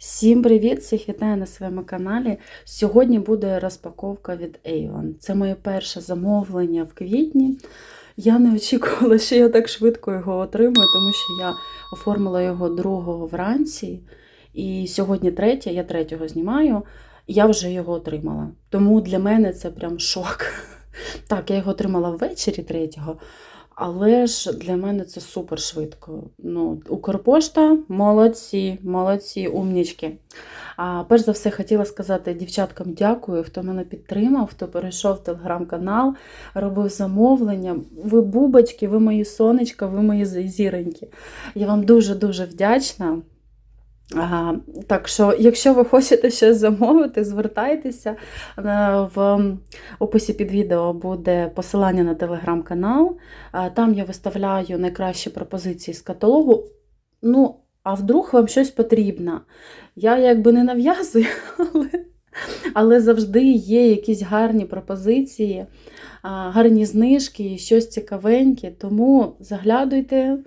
Всім привіт! Всіх вітаю на своєму каналі. Сьогодні буде розпаковка від Avon. Це моє перше замовлення в квітні. Я не очікувала, що я так швидко його отримую, тому що я оформила його 2 вранці, і сьогодні третє, я третього знімаю, і я вже його отримала. Тому для мене це прям шок. Так, я його отримала ввечері третього. Але ж для мене це супер швидко. Ну, Укрпошта молодці, молодці, умнічки. А перш за все, хотіла сказати дівчаткам дякую, хто мене підтримав, хто перейшов в телеграм-канал, робив замовлення. Ви бубочки, ви мої сонечка, ви мої зіроньки. Я вам дуже-дуже вдячна. Так що, якщо ви хочете щось замовити, звертайтеся. Е, В описі під відео буде посилання на телеграм-канал. Там я виставляю найкращі пропозиції з каталогу. Ну, а вдруг вам щось потрібно. Я якби не нав'язую, але, але завжди є якісь гарні пропозиції, гарні знижки, щось цікавеньке. Тому заглядуйте.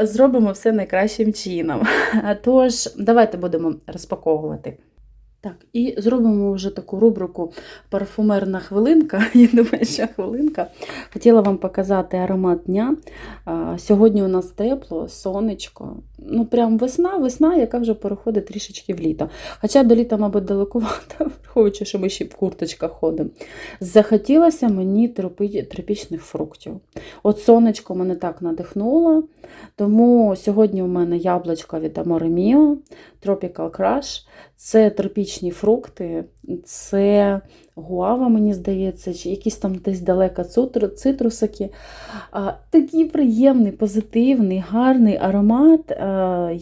Зробимо все найкращим чином. Тож, давайте будемо розпаковувати. Так, і зробимо вже таку рубрику парфумерна хвилинка. Я думаю, хвилинка. Хотіла вам показати аромат дня. Сьогодні у нас тепло, сонечко. Ну, прям весна, весна, яка вже переходить трішечки в літо. Хоча до літа, мабуть, далекувато, враховуючи, що ми ще в курточках ходимо. Захотілося мені тропічних фруктів. От сонечко мене так надихнуло. Тому сьогодні у мене яблучко від Amore Mio, Tropical Crush. Це тропічні фрукти, це гуава, мені здається, чи якісь там десь далеко цитрусики. Такий приємний, позитивний, гарний аромат.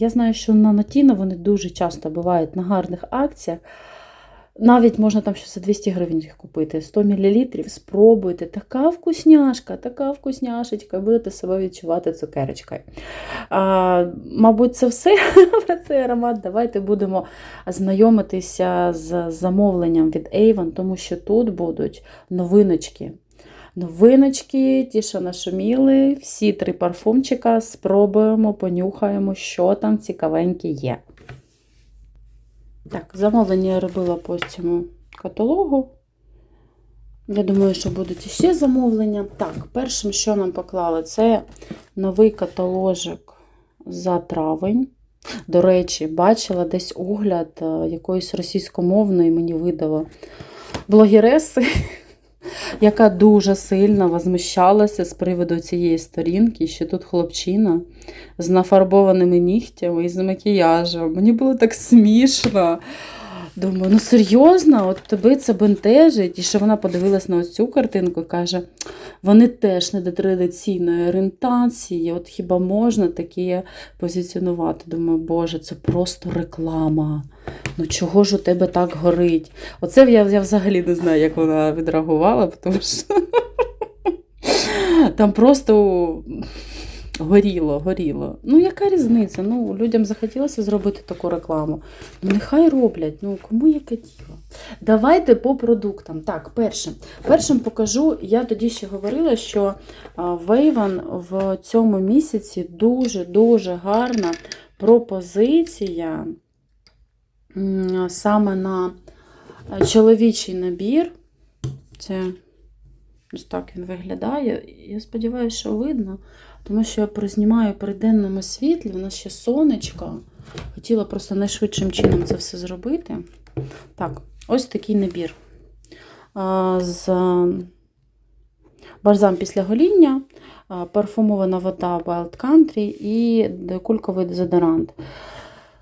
Я знаю, що на Натіно вони дуже часто бувають на гарних акціях. Навіть можна там ще за 200 гривень купити. 100 мл, спробуйте. Така вкусняшка, така вкусняшечка, будете себе відчувати цукерочкою. А, Мабуть, це все про цей аромат. Давайте будемо знайомитися з замовленням від Avon, тому що тут будуть новиночки. Новиночки, ті, що нашуміли, всі три парфумчика спробуємо, понюхаємо, що там цікавеньке є. Так, замовлення я робила по цьому каталогу. Я думаю, що будуть іще замовлення. Так, першим, що нам поклали, це новий каталожик за травень. До речі, бачила десь огляд е, якоїсь російськомовної, мені видало блогереси, яка дуже сильно возмущалася з приводу цієї сторінки, що тут хлопчина з нафарбованими нігтями і з макіяжем. Мені було так смішно. Думаю, ну серйозно, от тебе це бентежить. І що вона подивилась на цю картинку і каже: вони теж не до традиційної орієнтації, от хіба можна таке позиціонувати? Думаю, Боже, це просто реклама. Ну чого ж у тебе так горить? Оце я, я взагалі не знаю, як вона відреагувала, тому що там просто. Горіло, горіло. Ну, яка різниця? Ну, Людям захотілося зробити таку рекламу. Ну, нехай роблять, ну кому яке діло. Давайте по продуктам. Так, першим. Першим покажу, я тоді ще говорила, що Вейван в цьому місяці дуже-дуже гарна пропозиція саме на чоловічий набір. Це ось так він виглядає. Я сподіваюся, що видно. Тому що я признімаю при денному світлі, у нас ще сонечко. Хотіла просто найшвидшим чином це все зробити. Так, ось такий набір. З бальзам після гоління, парфумована вода Wild Country і кульковий дезодорант.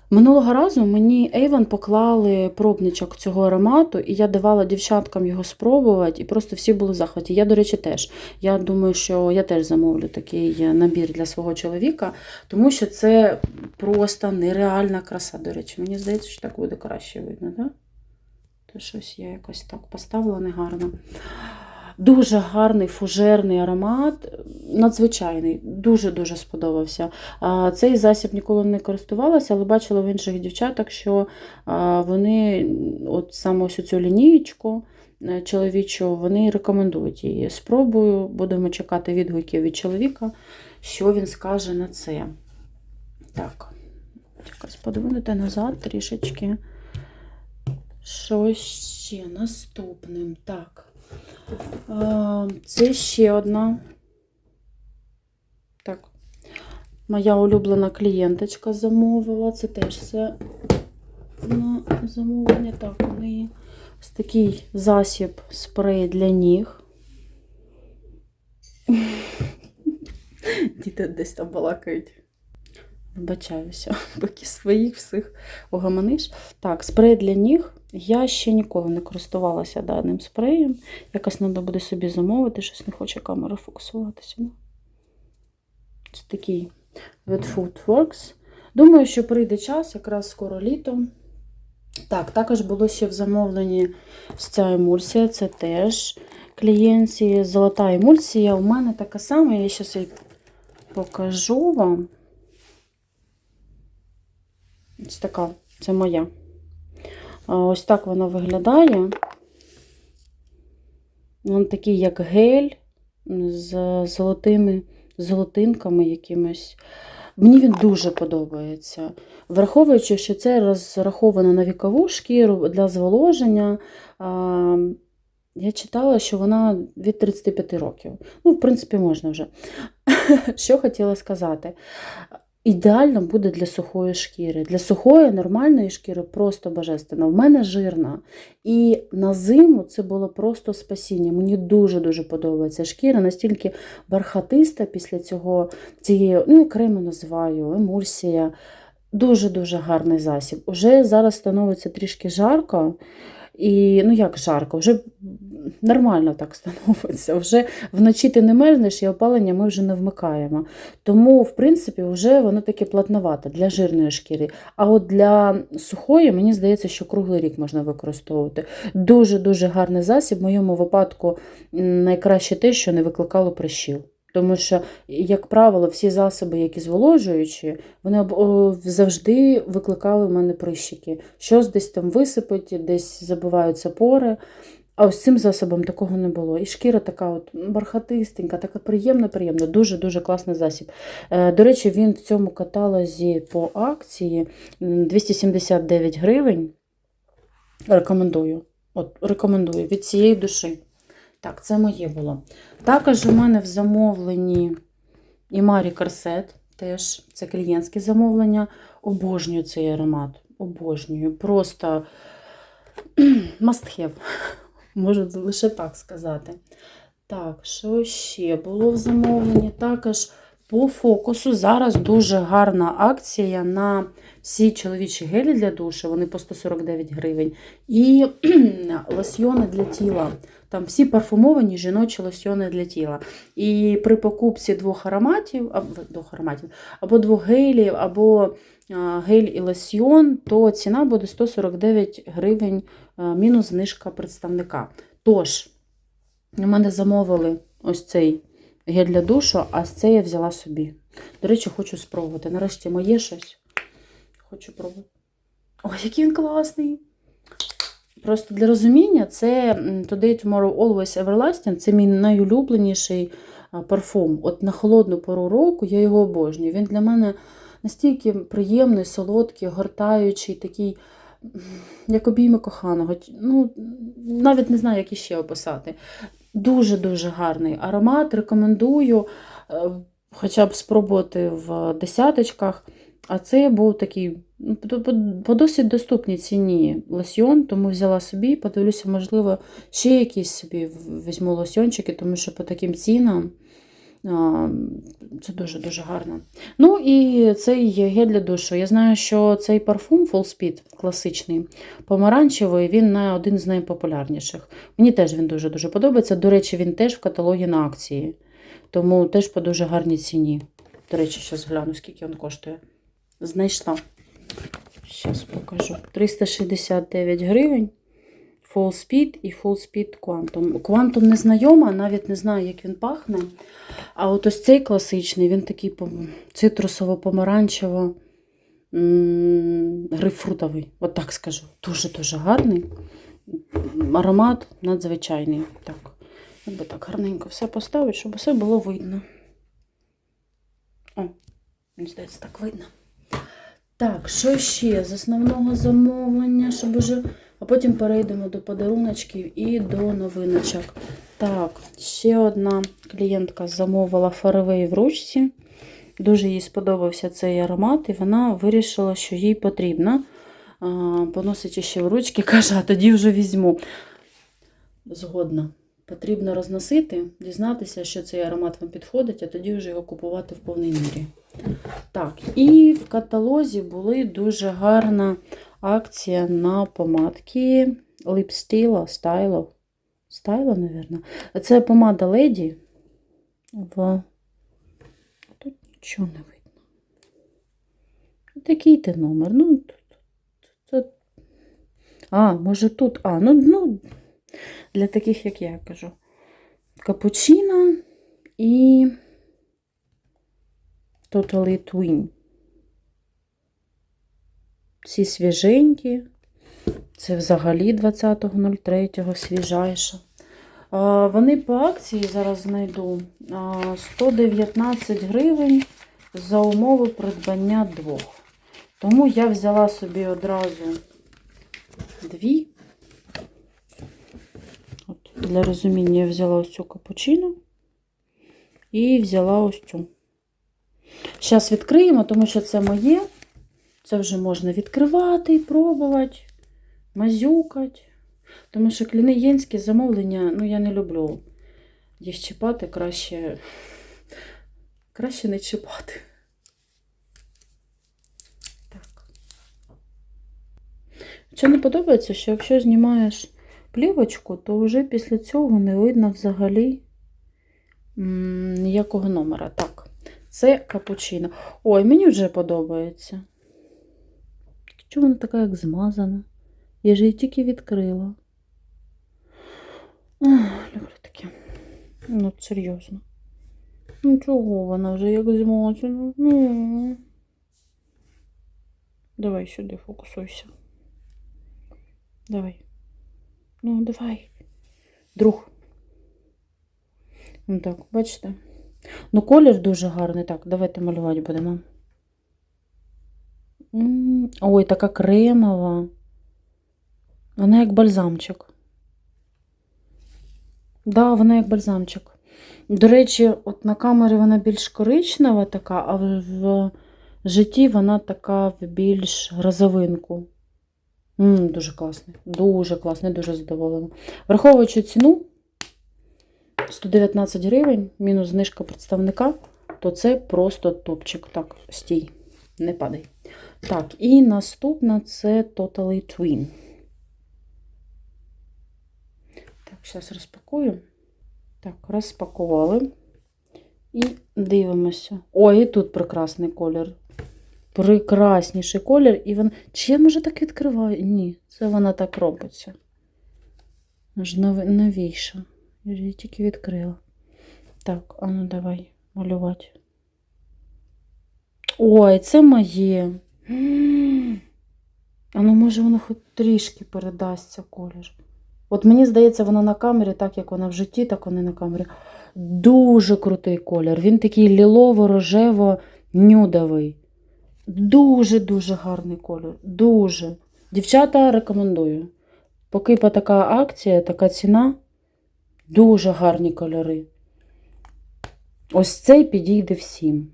Минулого разу мені Avon поклали пробничок цього аромату, і я давала дівчаткам його спробувати, і просто всі були в захваті. Я, до речі, теж. Я думаю, що я теж замовлю такий набір для свого чоловіка, тому що це просто нереальна краса. До речі, мені здається, що так буде краще видно, так? То щось я якось так поставила негарно. Дуже гарний фужерний аромат, надзвичайний, дуже-дуже сподобався. Цей засіб ніколи не користувалася, але бачила в інших дівчаток, що вони от саме ось цю лінієчку е, чоловічу, вони рекомендують її. Спробую, будемо чекати відгуків від чоловіка, що він скаже на це. Так, якась подвинути назад трішечки. Що ще наступним? Так. А, це ще одна. Так. Моя улюблена клієнточка замовила. Це теж все на замовлення. Так, у неї ось такий засіб спрей для ніг. Діти десь там балакають. Вибачаюся, поки своїх всіх угомониш. Так, спрей для ніг. Я ще ніколи не користувалася даним спреєм. Якось треба буде собі замовити, щось не хоче камера фокусуватися. Ну. Це такий від Foodworks. Думаю, що прийде час, якраз скоро літо. Так, також було ще в замовленні ця емульсія, це теж клієнці. Золота емульсія. У мене така сама, я зараз її покажу вам. Ось така, це моя. Ось так вона виглядає. Він такий, як гель з золотими золотинками якимось. Мені він дуже подобається. Враховуючи, що це розраховано на вікову шкіру для зволоження. Я читала, що вона від 35 років. Ну, в принципі, можна вже. Що хотіла сказати. Ідеально буде для сухої шкіри. Для сухої, нормальної шкіри просто божественно. В мене жирна. І на зиму це було просто спасіння. Мені дуже-дуже подобається шкіра, настільки бархатиста після цього цієї, ну, я крему називаю, емульсія. Дуже-дуже гарний засіб. Уже зараз становиться трішки жарко. І ну як жарко, вже нормально так становиться. Вже вночі ти не мерзнеш і опалення ми вже не вмикаємо. Тому, в принципі, вже воно таке плотновате для жирної шкіри. А от для сухої, мені здається, що круглий рік можна використовувати. Дуже-дуже гарний засіб. В моєму випадку найкраще те, що не викликало прищів. Тому що, як правило, всі засоби, які зволожуючі, вони завжди викликали в мене прищики. Щось десь там висипить, десь забиваються пори. А ось цим засобом такого не було. І шкіра така от бархатистенька, така приємна, приємна. Дуже-дуже класний засіб. Е, До речі, він в цьому каталозі по акції 279 гривень. Рекомендую. От, рекомендую від цієї душі. Так, це моє було. Також у мене в замовленні і Марі Корсет, теж це клієнтське замовлення. Обожнюю цей аромат. Обожнюю. Просто must have. Можу лише так сказати. Так, що ще було в замовленні? Також по фокусу зараз дуже гарна акція на всі чоловічі гелі для душу, вони по 149 гривень. І лосьйони для тіла. Там всі парфумовані жіночі лосьйони для тіла. І при покупці двох ароматів, або, двох ароматів, або двох гелів, або гель і лосьйон, то ціна буде 149 гривень мінус знижка представника. Тож, у мене замовили ось цей гель для душу, а з це я взяла собі. До речі, хочу спробувати. Нарешті моє щось. Хочу пробувати. Ой, який він класний! Просто для розуміння, це Today Tomorrow Always Everlasting це мій найулюбленіший парфум. От на холодну пору року я його обожнюю. Він для мене настільки приємний, солодкий, гортаючий, такий, як обійми коханого. Ну, навіть не знаю, як іще описати. Дуже-дуже гарний аромат. Рекомендую е, хоча б спробувати в десяточках. А це був такий ну, по, досить доступній ціні лосьйон, тому взяла собі, подивлюся, можливо, ще якісь собі візьму лосьйончики, тому що по таким цінам це дуже-дуже гарно. Ну і цей гель для душу. Я знаю, що цей парфум Full Speed класичний, помаранчевий, він на один з найпопулярніших. Мені теж він дуже-дуже подобається. До речі, він теж в каталогі на акції, тому теж по дуже гарній ціні. До речі, зараз гляну, скільки він коштує. Знайшла. Зараз покажу. 369 гривень. Full Speed і Full Speed Quantum. Quantum не знайома, навіть не знаю, як він пахне. А от ось цей класичний, він такий цитрусово-помаранчево грейпфрутовий. От так скажу. Дуже-дуже гарний. Аромат надзвичайний. Так, як би так гарненько все поставити, щоб все було видно. О, мені здається, так видно. Так, що ще з основного замовлення, щоб уже. А потім перейдемо до подаруночків і до новиночок. Так, ще одна клієнтка замовила фаровей в ручці. Дуже їй сподобався цей аромат, і вона вирішила, що їй потрібно. Поносить ще в ручки, каже, а тоді вже візьму. Згодна. Потрібно розносити, дізнатися, що цей аромат вам підходить, а тоді вже його купувати в повній мірі. Так, і в каталозі були дуже гарна акція на помадки Липстіла, Стайло. Стайло, мабуть. Це помада Леді. В... Тут нічого не видно. Такий ти номер. Ну, тут, тут. А, може тут. А, ну, ну, для таких, як я кажу. Капучино і Totally Twin. Всі свіженькі. Це взагалі 20.03 свіжайше. Вони по акції зараз знайду а, 119 гривень за умови придбання двох. Тому я взяла собі одразу дві. Для розуміння я взяла ось цю капучино і взяла ось цю. Зараз відкриємо, тому що це моє. Це вже можна відкривати, пробувати, мазюкати. Тому що клієнтські замовлення, ну, я не люблю їх чіпати, краще, краще не чіпати. Так. Що не подобається, що якщо знімаєш плівочку, то вже після цього не видно взагалі ніякого номера. Так, це капучино. Ой, мені вже подобається. Чого вона така, як змазана? Я ж її тільки відкрила. Люблю таке. Ну, серйозно. Ну, чого вона вже як змазана? Ну. Давай сюди фокусуйся. Давай. Ну, давай. Друг. Ну так, бачите? Ну, колір дуже гарний. Так, давайте малювати будемо. Ой, така кремова. Вона як бальзамчик. Да, вона як бальзамчик. До речі, от на камері вона більш коричнева така, а в житті вона така в більш розовинку. М, дуже класний. Дуже класний, дуже задоволена. Враховуючи ціну 119 гривень, мінус знижка представника, то це просто топчик. Так, стій, не падай. Так, і наступна це Totally Twin. Так, зараз розпакую. Так, розпакували. І дивимося. Ой, і тут прекрасний колір. Прекрасніший колір. І вона... Чи я, може, так відкриваю? Ні, це вона так робиться. Аж нов... новіша. Я її тільки відкрила. Так, а ну давай малювати. Ой, це моє. А ну, може, воно хоч трішки передасться колір. От мені здається, вона на камері, так як вона в житті, так вона на камері. Дуже крутий колір. Він такий лілово-рожево-нюдовий. Дуже-дуже гарний колір. Дуже. Дівчата рекомендую. Поки по така акція, така ціна, дуже гарні кольори. Ось цей підійде всім.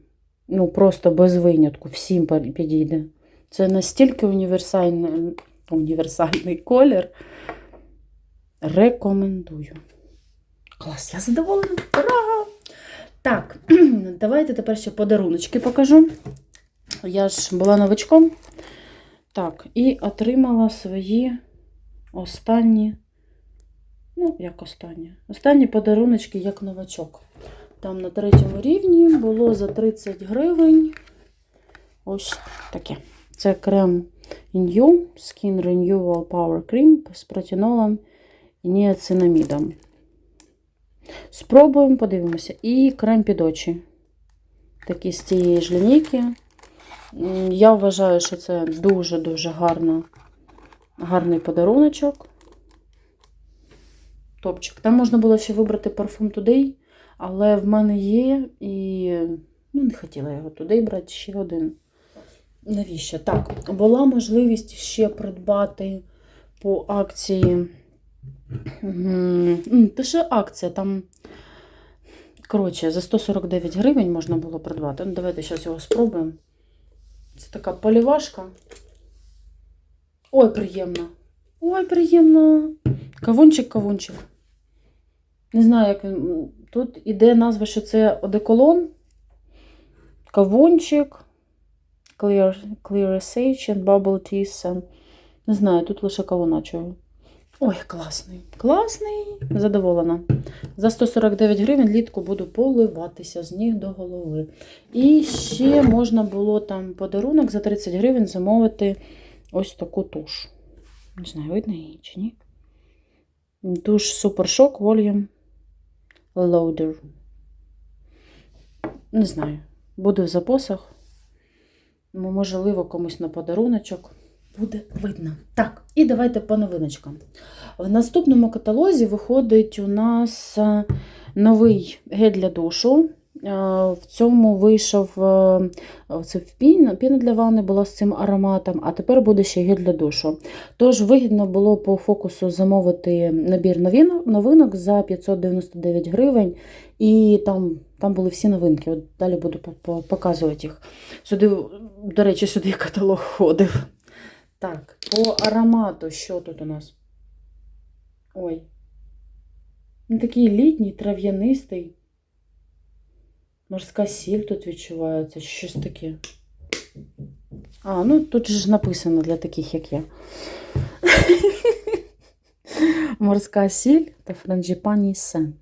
Ну, просто без винятку, всім підійде. Це настільки універсальний, універсальний колір. Рекомендую. Клас, я задоволена. Ура! Так, давайте тепер ще подаруночки покажу. Я ж була новичком. Так, і отримала свої останні, ну, як останні, останні подаруночки як новачок. Там на третьому рівні було за 30 гривень. Ось таке. Це крем Inyu Skin Renewal Power Cream з протінолом і ніацинамідом. Спробуємо, подивимося. І крем під очі. Такі з цієї ж лінійки. Я вважаю, що це дуже-дуже гарно, гарний подаруночок. Топчик. Там можна було ще вибрати парфум Today, але в мене є і ну, не хотіла його туди брати ще один. Навіщо? Так, була можливість ще придбати по акції. Та ще акція там. Коротше, за 149 гривень можна було придбати. Ну, давайте зараз його спробуємо. Це така полівашка. Ой, приємно. Ой, приємно. Кавунчик, кавунчик. Не знаю, як він. Тут іде назва, що це одеколон. Кавунчик. Clear, clear Sage and Bubble and- Не знаю, тут лише кавуна чую. Ой, класний. Класний. Задоволена. За 149 гривень літку буду поливатися з ніг до голови. І ще можна було там подарунок за 30 гривень замовити ось таку туш. Не знаю, видно її чи ні. Туш Super Shock Volume Loader. Не знаю. Буде в запасах. Можливо, комусь на подаруночок. Буде видно. Так, і давайте по новиночкам. В наступному каталозі виходить у нас е, новий гель для душу. Е, В цьому вийшов е, це піна, піна для ванни була з цим ароматом, а тепер буде ще гель для душу. Тож вигідно було по фокусу замовити набір новин- новинок за 599 гривень. І там, там були всі новинки. От далі буду по- по- показувати їх. Сюди, до речі, сюди каталог ходив. Так, по аромату, що тут у нас? Ой. Він такий літній, трав'янистий. Морська сіль тут відчувається, щось таке. А, ну тут же ж написано для таких, як я. Морська сіль та франджипані сент.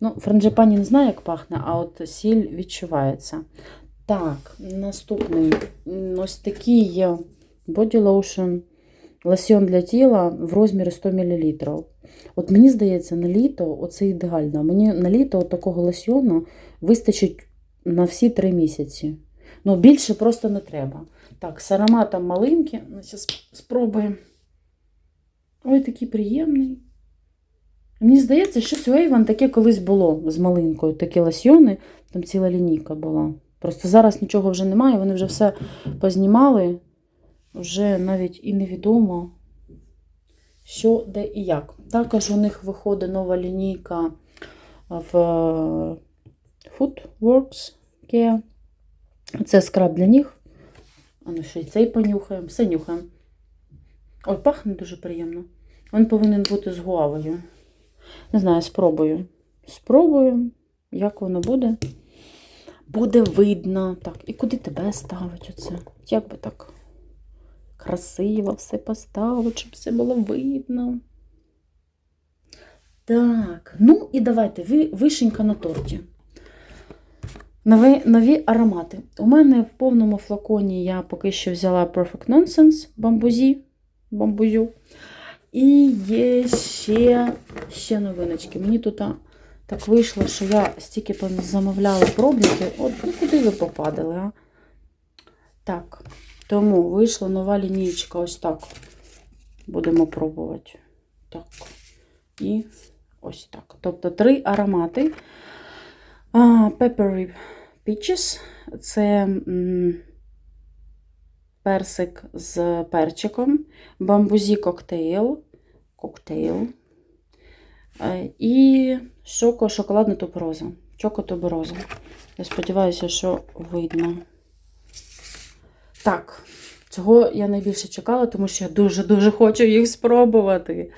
Ну, франджипані не знаю, як пахне, а от сіль відчувається. Так, наступний м, ось такий є Body lotion, лосьон для тіла в розмірі 100 мл. От мені здається, на літо оце ідеально. Мені на літо от такого лосьону вистачить на всі три місяці. Ну, більше просто не треба. Так, з ароматом малинки. Ну, зараз спробуємо. Ой, такий приємний. Мені здається, що у Avon таке колись було з малинкою. Такі лосьйони, там ціла лінійка була. Просто зараз нічого вже немає, вони вже все познімали. Вже навіть і невідомо, що, де і як. Також у них виходить нова лінійка в е, Foodworks Care. Це скраб для ніг. А ну ще й цей понюхаємо, все нюхаємо. Ой, пахне дуже приємно. Він повинен бути з гуавою. Не знаю, спробую. Спробую, як воно буде. Буде видно. Так, і куди тебе ставить оце? Як би так красиво все поставити, щоб все було видно. Так, ну і давайте ви, вишенька на торті. Нові, нові аромати. У мене в повному флаконі я поки що взяла Perfect Nonsense бамбузі. бамбузю. І є ще, ще новиночки. Мені тут так вийшло, що я стільки замовляла пробники. От ну, куди ви попадали, а? Так, тому вийшла нова лінійка. Ось так. Будемо пробувати. Так. І ось так. Тобто три аромати. А, Peppery Peaches. Це персик з перчиком, бамбузі коктейл, коктейл е, і шоко шоколадна тубероза. Чоко тубероза. Я сподіваюся, що видно. Так, цього я найбільше чекала, тому що я дуже-дуже хочу їх спробувати.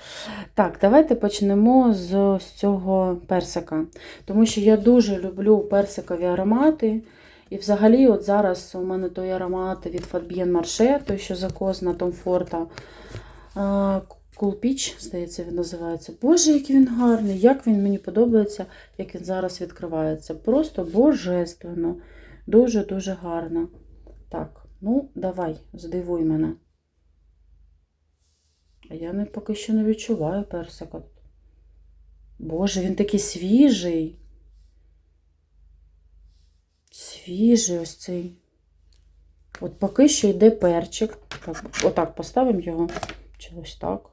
Так, давайте почнемо з, з цього персика. Тому що я дуже люблю персикові аромати. І взагалі, от зараз у мене той аромат від Fabienne Marche, той, що закозна. Cool Peach, здається, він називається. Боже, який він гарний, як він мені подобається, як він зараз відкривається. Просто божественно. Дуже-дуже гарно. Так, ну, давай, здивуй мене. А я не, поки що не відчуваю персика. Боже, він такий свіжий. Свіжий ось цей. От поки що йде перчик. Так, отак поставимо його. Чи ось так.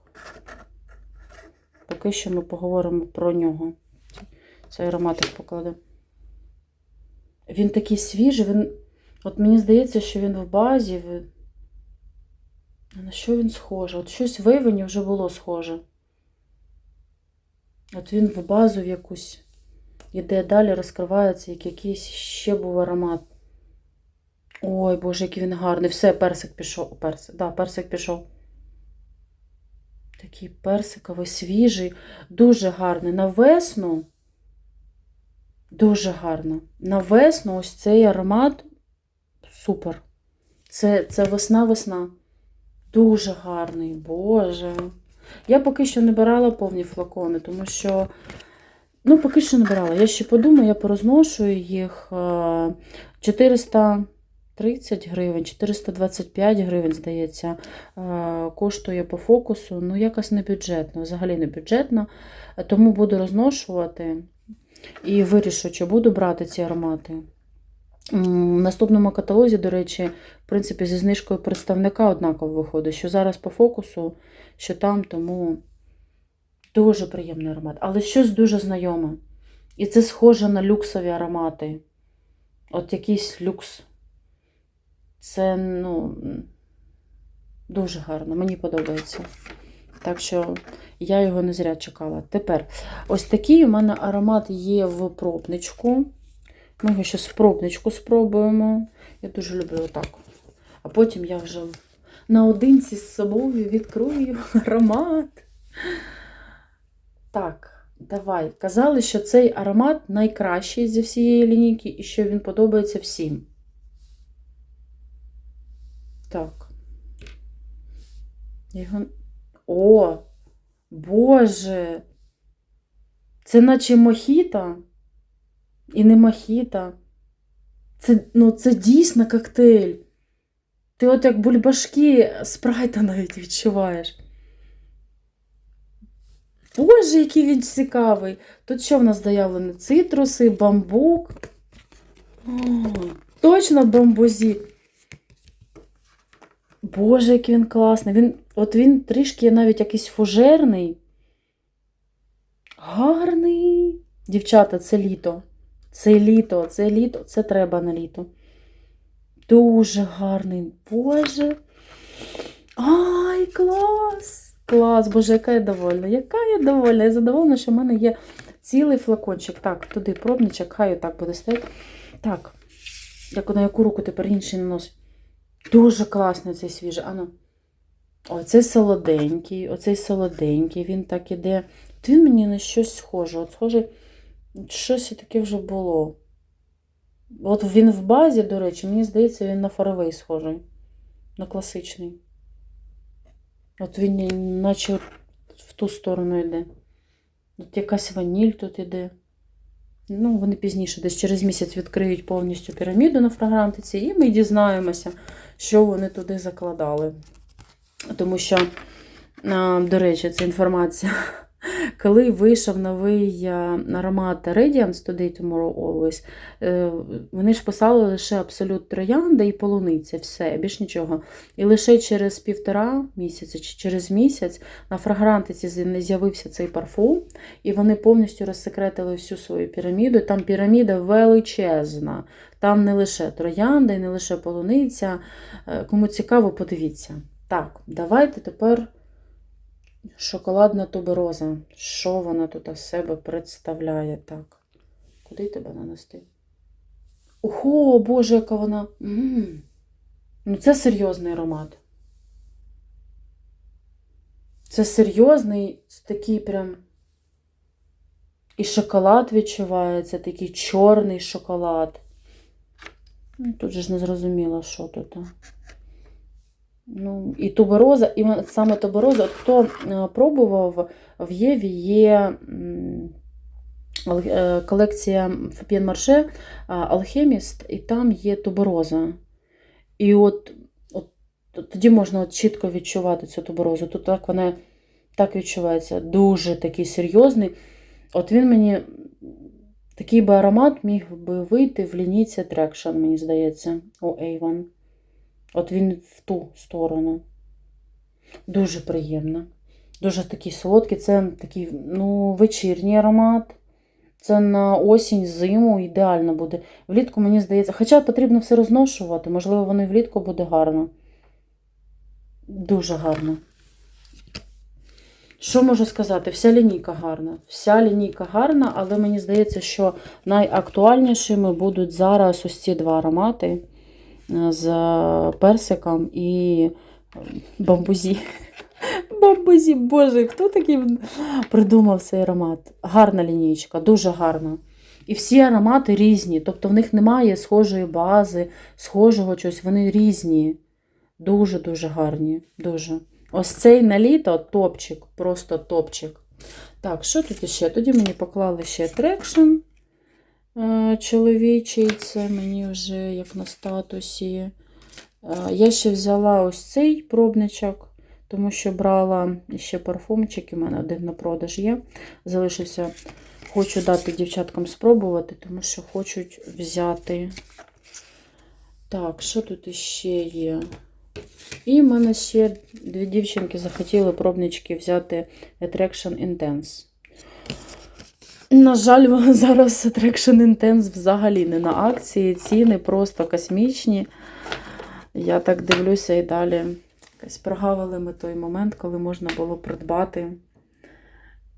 Поки що ми поговоримо про нього. Цей ароматик покладемо. Він такий свіжий, він От мені здається, що він в базі. На що він схоже? От щось в Ейвені вже було схоже. От він в базу в якусь іде далі, розкривається, як якийсь ще був аромат. Ой, Боже, який він гарний. Все, персик пішов. Персик, да, персик пішов. Такий персиковий, свіжий, дуже гарний. На весну. Дуже гарно. На весну ось цей аромат супер. Це, це весна-весна. Дуже гарний, Боже. Я поки що не брала повні флакони, тому що. Ну, поки що не брала. Я ще подумаю, я порозношую їх е, 430 гривень, 425 гривень, здається, е, коштує по фокусу. Ну, якось не бюджетно, взагалі не бюджетно. Тому буду розношувати і вирішу, чи буду брати ці аромати. В наступному каталозі, до речі, в принципі, зі знижкою представника однаково виходить, що зараз по фокусу, що там, тому дуже приємний аромат. Але щось дуже знайоме. І це схоже на люксові аромати. От якийсь люкс. Це, ну, дуже гарно, мені подобається. Так що я його не зря чекала. Тепер, ось такий у мене аромат є в пробничку. Ми його ще пробничку спробуємо. Я дуже люблю отак. А потім я вже наодинці з собою відкрию аромат. Так, давай. Казали, що цей аромат найкращий зі всієї лінійки і що він подобається всім. Так. Його... О, Боже! Це наче мохіта. І не мохіта. Це, ну, це дійсно коктейль. Ти от як бульбашки спрайта навіть відчуваєш. Боже, який він цікавий. Тут що в нас заявлено? Цитруси, бамбук. О, точно бамбузі. Боже, який він класний. Він, от він трішки навіть якийсь фужерний. Гарний. Дівчата, це літо. Це літо, це літо, це треба на літо. Дуже гарний. Боже. Ай, клас! Клас, боже, яка я довольна. Яка я довольна. Я задоволена, що в мене є цілий флакончик. Так, туди пробничок, хай отак буде стояти. Так, як на яку руку тепер інший наносить. Дуже класний цей свіжий. Ану. Оцей солоденький, оцей солоденький, він так іде. От він мені на щось схоже. От схоже, щось таке вже було. От він в базі, до речі, мені здається, він на фаровий схожий. На класичний. От він наче в ту сторону йде. От якась ваніль тут іде. Ну, вони пізніше, десь через місяць відкриють повністю піраміду на фрагрантиці, і ми дізнаємося, що вони туди закладали. Тому що, до речі, це інформація. Коли вийшов новий аромат Radiance Today Tomorrow Always, е, вони ж писали лише абсолют троянда і полуниця, все, більш нічого. І лише через півтора місяця чи через місяць на фрагрантиці з'явився цей парфум, і вони повністю розсекретили всю свою піраміду. Там піраміда величезна. Там не лише троянда і не лише полуниця. Е, Кому цікаво, подивіться. Так, давайте тепер шоколадна тубероза. Що вона тут з себе представляє? Так. Куди тебе нанести? Ого, Боже, яка вона. м Ну, це серйозний аромат. Це серйозний, це такий прям. І шоколад відчувається, такий чорний шоколад. Ну, Тут же ж не зрозуміло, що тут. а. Ну, і тубероза, і саме тубероза, от хто е, пробував, в Єві є е, колекція Фап'єн Марше Алхеміст, і там є тубероза. І от, от тоді можна от чітко відчувати цю туберозу. Тут так вона так відчувається, дуже такий серйозний. От він мені такий би аромат міг би вийти в лінійці Attraction, мені здається, у Avon. От він в ту сторону. Дуже приємно. Дуже такий солодкий. Це такий ну, вечірній аромат. Це на осінь, зиму ідеально буде. Влітку, мені здається, хоча потрібно все розношувати, можливо, воно і влітку буде гарно. Дуже гарно. Що можу сказати? Вся лінійка гарна. Вся лінійка гарна, але мені здається, що найактуальнішими будуть зараз ось ці два аромати з персиком і е, бамбузі. Бамбузі, боже, хто такий придумав цей аромат? Гарна лінійка, дуже гарна. І всі аромати різні, тобто в них немає схожої бази, схожого чогось, вони різні. Дуже-дуже гарні. Дуже. Ось цей на літо топчик, просто топчик. Так, що тут ще? Тоді мені поклали ще трекшн чоловічий, це мені вже як на статусі. Е, Я ще взяла ось цей пробничок, тому що брала ще парфумчик, у мене один на продаж є. Залишився, хочу дати дівчаткам спробувати, тому що хочуть взяти. Так, що тут іще є? І в мене ще дві дівчинки захотіли пробнички взяти Attraction Intense. На жаль, зараз Attraction Intense взагалі не на акції, ціни просто космічні. Я так дивлюся і далі. Якось прогавили ми той момент, коли можна було придбати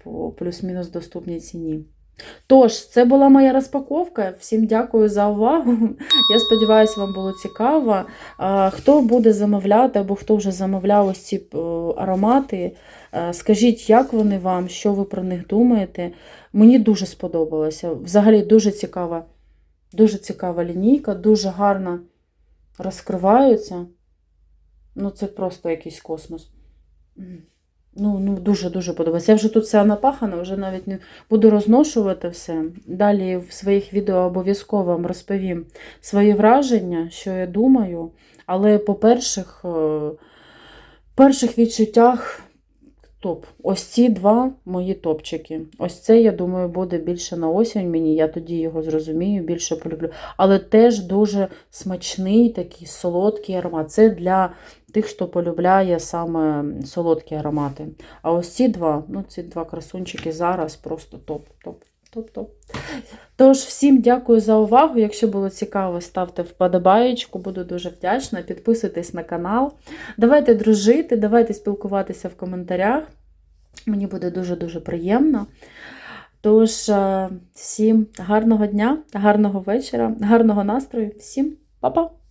по плюс-мінус доступній ціні. Тож, це була моя розпаковка. Всім дякую за увагу. Я сподіваюся, вам було цікаво. Хто буде замовляти або хто вже замовляв ось ці е, аромати, е, скажіть, як вони вам, що ви про них думаєте. Мені дуже сподобалося. Взагалі дуже цікава, дуже цікава лінійка, дуже гарно розкриваються. Ну, це просто якийсь космос. Ну, ну дуже-дуже подобається. Я вже тут все напахана, вже навіть не буду розношувати все. Далі в своїх відео обов'язково вам розповім свої враження, що я думаю. Але по перших, е, перших відчуттях топ. Ось ці два мої топчики. Ось це, я думаю, буде більше на осінь мені. Я тоді його зрозумію, більше полюблю. Але теж дуже смачний, такий солодкий аромат. Це для тих, хто полюбляє саме солодкі аромати. А ось ці два, ну, ці два красунчики зараз просто топ, топ, топ, топ. Тож, всім дякую за увагу. Якщо було цікаво, ставте вподобаєчку, буду дуже вдячна. Підписуйтесь на канал. Давайте дружити, давайте спілкуватися в коментарях. Мені буде дуже-дуже приємно. Тож, е, всім гарного дня, гарного вечора, гарного настрою, всім па-па!